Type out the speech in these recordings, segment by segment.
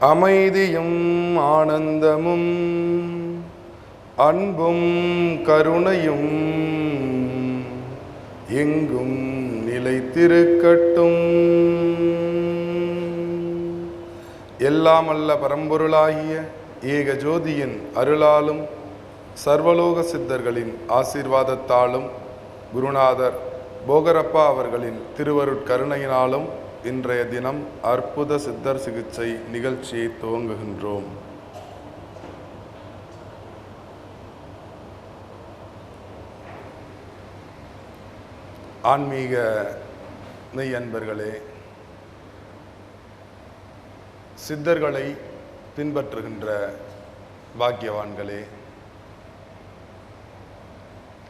அமைதியும் ஆனந்தமும் அன்பும் கருணையும் எங்கும் நிலைத்திருக்கட்டும். எல்லாம் அல்ல பரம்பொருளாகிய ஏக ஜோதியின் அருளாலும் சர்வலோக சித்தர்களின் ஆசீர்வாதத்தாலும் குருநாதர் போகரப்பா அவர்களின் திருவருட்கருணையினாலும் இன்றைய தினம் அற்புத சித்தர் சிகிச்சை நிகழ்ச்சியை துவங்குகின்றோம். ஆன்மீக நெய் அன்பர்களே சித்தர்களை பின்பற்றுகின்ற பாக்கியவான்களே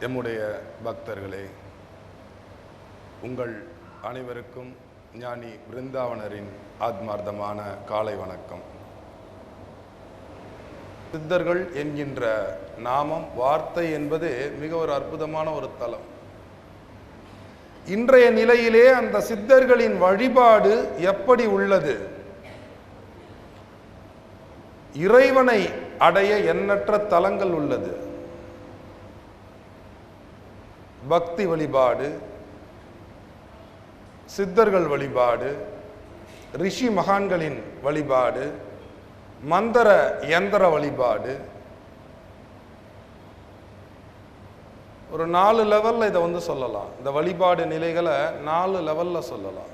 எம்முடைய பக்தர்களே உங்கள் அனைவருக்கும் ஞானி பிருந்தாவனரின் ஆத்மார்த்தமான காலை வணக்கம். சித்தர்கள் என்கின்ற நாமம் வார்த்தை என்பது மிக ஒரு அற்புதமான ஒரு தலம். இன்றைய நிலையிலே அந்த சித்தர்களின் வழிபாடு எப்படி உள்ளது? இறைவனை அடைய எண்ணற்ற தலங்கள் உள்ளது. பக்தி வழிபாடு சித்தர்கள் வழிபாடு ரிஷி மகான்களின் வழிபாடு மந்திர யந்திர வழிபாடு. ஒரு நாலு லெவலில் இதை வந்து சொல்லலாம். இந்த வழிபாடு நிலைகளை நாலு லெவலில் சொல்லலாம்.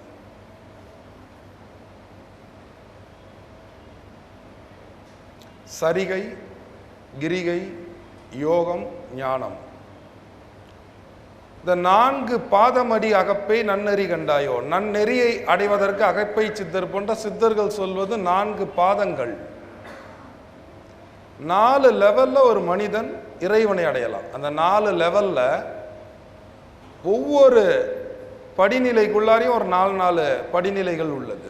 சரிகை கிரிகை யோகம் ஞானம். இந்த நான்கு பாதமடி அகப்பை நன்னெறி கண்டாயோ? நன்னெறியை அடைவதற்கு அகப்பை சித்தர் போன்ற சித்தர்கள் சொல்வது நான்கு பாதங்கள். நாலு லெவலில் ஒரு மனிதன் இறைவனை அடையலாம். அந்த நாலு லெவலில் ஒவ்வொரு படிநிலைக்குள்ளாரையும் ஒரு நாலு நாலு படிநிலைகள் உள்ளது.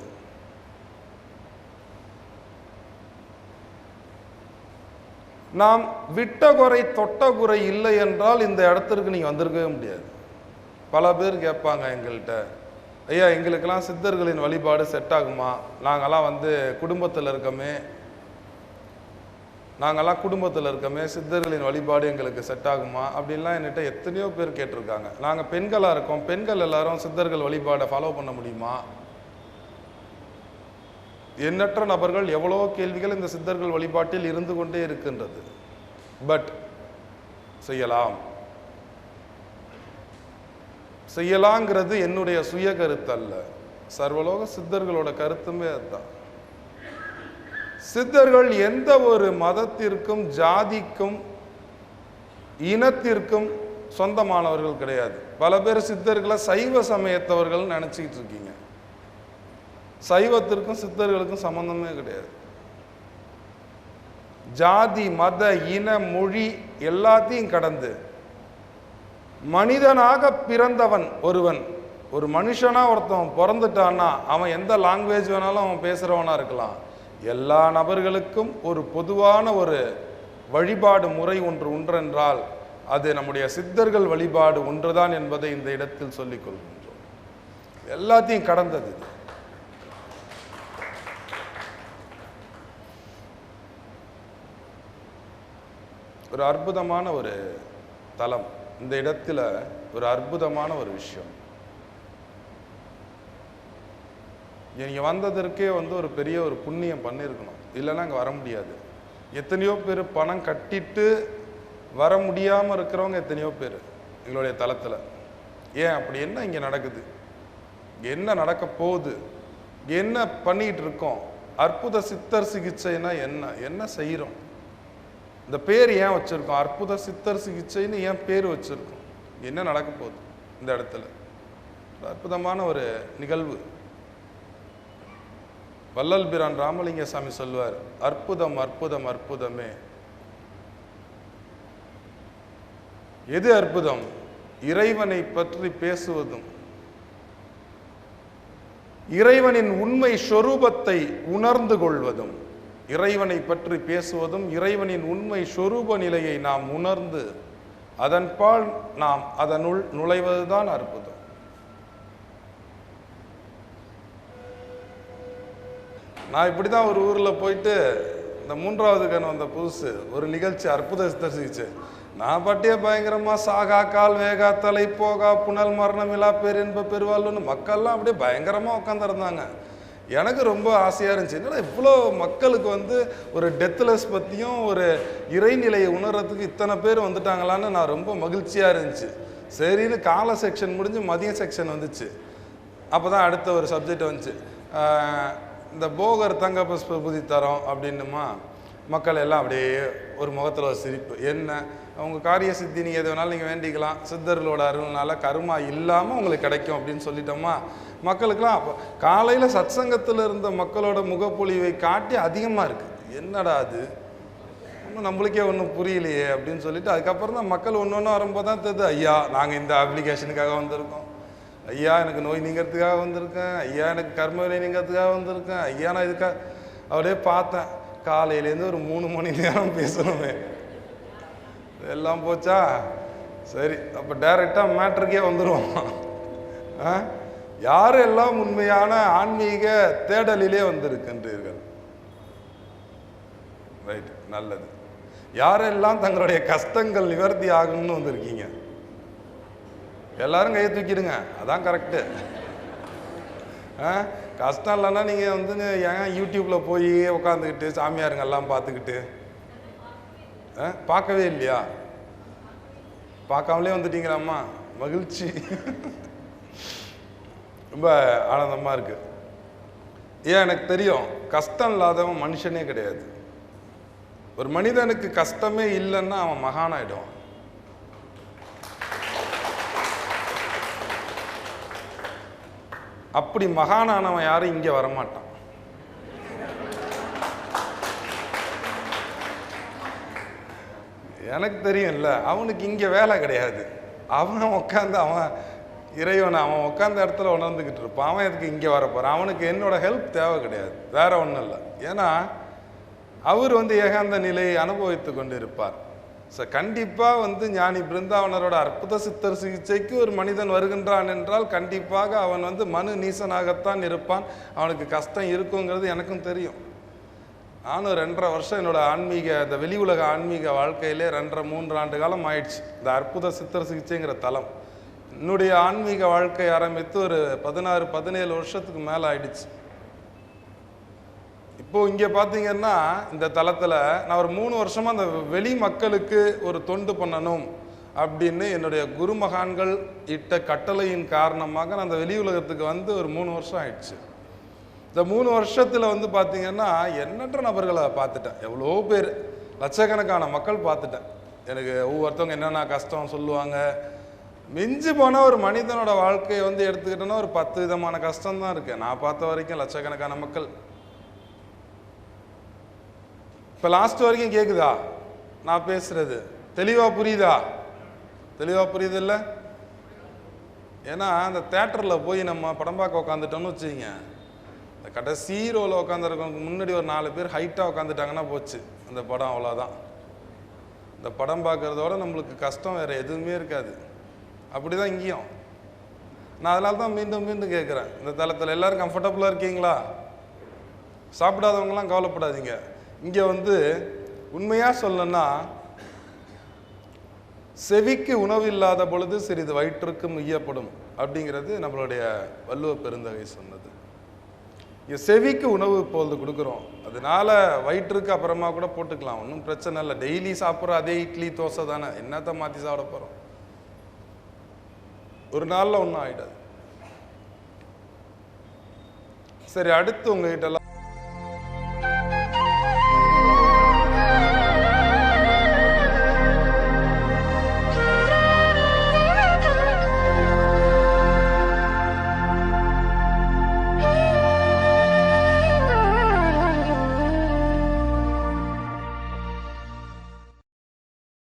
நாம் விட்ட குறை தொட்ட குறை இல்லை என்றால் இந்த இடத்திற்கு நீங்கள் வந்திருக்கவே முடியாது. பல பேர் கேட்பாங்க எங்கள்கிட்ட ஐயா எங்களுக்கெல்லாம் சித்தர்களின் வழிபாடு செட் ஆகுமா? நாங்கள்லாம் வந்து குடும்பத்தில் இருக்கோமே. நாங்கெல்லாம் குடும்பத்தில் இருக்கோமே சித்தர்களின் வழிபாடு எங்களுக்கு செட் ஆகுமா? அப்படின்லாம் என்கிட்ட எத்தனையோ பேர் கேட்டிருக்காங்க. நாங்கள் பெண்களாக இருக்கோம் பெண்கள் எல்லாரும் சித்தர்கள் வழிபாடை ஃபாலோ பண்ண முடியுமா? எண்ணற்ற நபர்கள் எவ்வளோ கேள்விகள் இந்த சித்தர்கள் வழிபாட்டில் இருந்து கொண்டே இருக்கின்றது. பட் செய்யலாம். செய்யலாங்கிறது என்னுடைய சுய கருத்து அல்ல சர்வலோக சித்தர்களோட கருத்துமே அதுதான். சித்தர்கள் எந்த ஒரு மதத்திற்கும் ஜாதிக்கும் இனத்திற்கும் சொந்தமானவர்கள் கிடையாது. பல பேர் சித்தர்களை சைவ சமயத்தவர்கள் நினச்சிக்கிட்டு இருக்கீங்க. சைவத்திற்கும் சித்தர்களுக்கும் சம்பந்தமே கிடையாது. ஜாதி மத இன மொழி எல்லாத்தையும் கடந்து மனிதனாக பிறந்தவன் ஒருவன் ஒரு மனுஷனாக ஒருத்தன் பிறந்துட்டான்னா அவன் எந்த லாங்குவேஜ் வேணாலும் அவன் பேசுகிறவனாக இருக்கலாம். எல்லா நபர்களுக்கும் ஒரு பொதுவான ஒரு வழிபாடு முறை ஒன்று ஒன்றென்றால் அது நம்முடைய சித்தர்கள் வழிபாடு ஒன்றுதான் என்பதை இந்த இடத்தில் சொல்லிக் கொள்கின்றோம். எல்லாத்தையும் கடந்தது ஒரு அற்புதமான ஒரு தலம். இந்த இடத்துல ஒரு அற்புதமான ஒரு விஷயம். நீங்கள் வந்ததற்கே வந்து ஒரு பெரிய ஒரு புண்ணியம் பண்ணியிருக்கணும் இல்லைன்னா அங்கே வர முடியாது. எத்தனையோ பேர் பணம் கட்டிட்டு வர முடியாமல் இருக்கிறவங்க எத்தனையோ பேர் எங்களுடைய தளத்தில் ஏன்? அப்படி என்ன இங்கே நடக்குது? என்ன நடக்க போகுது? என்ன பண்ணிகிட்டு இருக்கோம்? அற்புத சித்தர் சிகிச்சைனா என்ன? என்ன செய்கிறோம் இந்த பேர் ஏன் வச்சுருக்கோம்? அற்புத சித்தர் சிகிச்சைன்னு ஏன் பேர் வச்சுருக்கோம்? என்ன நடக்க போகுது இந்த இடத்துல? ஒரு அற்புதமான ஒரு நிகழ்வு. வள்ளல் பிரான் ராமலிங்க சாமி சொல்வார் அற்புதம் அற்புதம் அற்புதமே. எது அற்புதம்? இறைவனை பற்றி பேசுவதும். இறைவனின் உண்மை சொரூபத்தை உணர்ந்து கொள்வதும். இறைவனை பற்றி பேசுவதும் இறைவனின் உண்மை சொரூப நிலையை நாம் உணர்ந்து அதன்பால் நாம் அதனுள் நுழைவதுதான் அற்புதம். நான் இப்படி தான் ஒரு ஊரில் போயிட்டு இந்த மூன்றாவது கண் வந்த புதுசு ஒரு நிகழ்ச்சி அற்புத தரிசிச்சு. நான் பட்டிய பயங்கரமாக சாகா கால் வேகா தலை போகா புனல் மரணம் இலா பேரின்ப பெருவாள்னு மக்கள்லாம் அப்படியே பயங்கரமாக உட்காந்துருந்தாங்க எனக்கு ரொம்ப ஆசையாக இருந்துச்சு. என்னடா இவ்வளோ மக்களுக்கு வந்து ஒரு டெத்லெஸ் பற்றியும் ஒரு இறைநிலையை உணர்றதுக்கு இத்தனை பேர் வந்துட்டாங்களான்னு நான் ரொம்ப மகிழ்ச்சியாக இருந்துச்சு. சரின்னு கால செக்ஷன் முடிஞ்சு மதிய செக்ஷன் வந்துச்சு. அப்போ தான் அடுத்த ஒரு சப்ஜெக்ட் வந்துச்சு. இந்த போகர் தங்க புஷ்ப புதி தரோம் அப்படின்னுமா மக்கள் எல்லாம் அப்படியே ஒரு முகத்தில் ஒரு சிரிப்பு. என்ன? அவங்க காரிய சித்தி நீங்கள் எது வேணாலும் நீங்கள் வேண்டிக்கலாம். சித்தர்களோட அருள்னால கருமா இல்லாமல் உங்களுக்கு கிடைக்கும் அப்படின்னு சொல்லிட்டோமா? மக்களுக்கெல்லாம் அப்போ காலையில் சத்சங்கத்தில் இருந்த மக்களோட முகப்பொழிவை காட்டி அதிகமாக இருக்குது என்னடா அது? ஒன்றும் நம்மளுக்கே ஒன்றும் புரியலையே அப்படின்னு சொல்லிட்டு அதுக்கப்புறம் தான் மக்கள் ஒன்று ஒன்று வரும்போது தான் தெரியுது ஐயா நாங்கள் இந்த அப்ளிகேஷனுக்காக வந்திருக்கோம். ஐயா எனக்கு நோய் நீங்கிறதுக்காக வந்திருக்கேன். ஐயா எனக்கு கர்ம வினை நீங்கிறதுக்காக வந்திருக்கேன். ஐயா நான் இதுக்காக அப்படியே பார்த்தேன். காலையிலேருந்து ஒரு மூணு மணி நேரம் பேசணுமே. எல்லாம் போச்சா? சரி அப்போ டைரெக்டாக மேட்ருக்கே வந்துடுவோம் ஆ? யாரெல்லாம் உண்மையான ஆன்மீக தேடலிலே வந்திருக்கின்றீர்கள்? ரைட் நல்லது. யாரெல்லாம் தங்களுடைய கஷ்டங்கள் நிவர்த்தி ஆகணும்னு வந்திருக்கீங்க? எல்லாரும் கையை தூக்கிடுங்க. அதான் கரெக்டு கஷ்டம் இல்லைன்னா நீங்கள் வந்து ஏன் யூடியூப்பில் போய் உட்காந்துக்கிட்டு சாமியாருங்க எல்லாம் பார்த்துக்கிட்டு பார்க்கவே இல்லையா? பார்க்காமலே வந்துட்டீங்களாம்மா? மகிழ்ச்சி. ரொம்ப ஆனந்தமாக இருக்கு. ஏன் எனக்கு தெரியும் கஷ்டம் இல்லாதவன் மனுஷனே கிடையாது. ஒரு மனிதனுக்கு கஷ்டமே இல்லைன்னா அவன் மகானாயிடுவான். அப்படி மகானானவன் யாரும் இங்கே வரமாட்டான். எனக்கு தெரியும்ல அவனுக்கு இங்கே வேலை கிடையாது. அவன் உட்காந்து அவன் இறைவனை அவன் உட்காந்த இடத்துல உணர்ந்துக்கிட்டு இருப்பான். அவன் எதுக்கு இங்கே வரப்போகிறான் அவனுக்கு என்னோட ஹெல்ப் தேவை கிடையாது. வேற ஒன்றும் இல்லை. ஏன்னா அவர் வந்து ஏகாந்த நிலையை அனுபவித்து கொண்டு இருப்பார் ஸோ கண்டிப்பாக வந்து ஞானி பிருந்தாவனரோட அற்புத சித்தர் சிகிச்சைக்கு ஒரு மனிதன் வருகின்றான் என்றால் கண்டிப்பாக அவன் வந்து மனு நீசனாகத்தான் இருப்பான். அவனுக்கு கஷ்டம் இருக்குங்கிறது எனக்கும் தெரியும். நானும் ரெண்டரை வருஷம் என்னோட ஆன்மீக இந்த வெளி உலக ஆன்மீக வாழ்க்கையிலே ரெண்டரை மூன்று ஆண்டு காலம் ஆயிடுச்சு. இந்த அற்புத சித்தர் சிகிச்சைங்கிற தலம். என்னுடைய ஆன்மீக வாழ்க்கை ஆரம்பித்து ஒரு பதினாறு பதினேழு வருஷத்துக்கு மேலே ஆயிடுச்சு. இப்போது இங்கே பார்த்தீங்கன்னா இந்த தளத்தில் நான் ஒரு மூணு வருஷமாக அந்த வெளி மக்களுக்கு ஒரு தொண்டு பண்ணணும் அப்படின்னு என்னுடைய குருமகான்கள் இட்ட கட்டளையின் காரணமாக நான் அந்த வெளி உலகத்துக்கு வந்து ஒரு மூணு வருஷம் ஆயிடுச்சு. இந்த மூணு வருஷத்தில் வந்து பார்த்தீங்கன்னா எண்ணற்ற நபர்களை பார்த்துட்டேன். எவ்வளோ பேர். லட்சக்கணக்கான மக்கள் பார்த்துட்டேன். எனக்கு ஒவ்வொருத்தவங்க என்னென்ன கஷ்டம் சொல்லுவாங்க. மிஞ்சி போனால் ஒரு மனிதனோட வாழ்க்கையை வந்து எடுத்துக்கிட்டோன்னா ஒரு பத்து விதமான கஷ்டம் தான் இருக்குது நான் பார்த்த வரைக்கும் லட்சக்கணக்கான மக்கள். இப்போ லாஸ்ட் வரைக்கும் கேட்குதா நான் பேசுறது. தெளிவாக புரியுதா? தெளிவாக புரியுது இல்லை? ஏன்னா அந்த தேட்டரில் போய் நம்ம படம் பார்க்க உட்காந்துட்டோம்னு வச்சுக்கிங்க. இந்த கடைசி ரோவில் உட்காந்துருக்கவங்க முன்னாடி ஒரு நாலு பேர் ஹைட்டாக உட்காந்துட்டாங்கன்னா போச்சு. அந்த படம் அவ்வளோதான் இந்த படம் பார்க்குறதோட நம்மளுக்கு கஷ்டம் வேறு எதுவுமே இருக்காது. அப்படி தான் இங்கேயும். நான் அதனால தான் மீண்டும் மீண்டும் கேட்குறேன். இந்த தளத்தில் எல்லாரும் கம்ஃபர்டபுளாக இருக்கீங்களா? சாப்பிடாதவங்களாம் கவலைப்படாதீங்க. இங்கே வந்து உண்மையாக சொல்லணும்னா செவிக்கு உணவு இல்லாத பொழுது சிறிது வயிற்றுக்கும் ஈயப்படும் அப்படிங்கிறது நம்மளுடைய வள்ளுவ பெருந்தகை சொன்னது. செவிக்கு உணவு இப்பொழுது கொடுக்குறோம். அதனால வயிற்றுக்கு அப்புறமா கூட போட்டுக்கலாம். ஒன்றும் பிரச்சனை இல்லை. டெய்லி சாப்பிட்ற அதே இட்லி தோசை தானே. என்னத்த மாற்றி சாப்பிட போகிறோம் ஒரு நாளில் ஒன்றும் ஆகிடாது சரி அடுத்து உங்ககிட்ட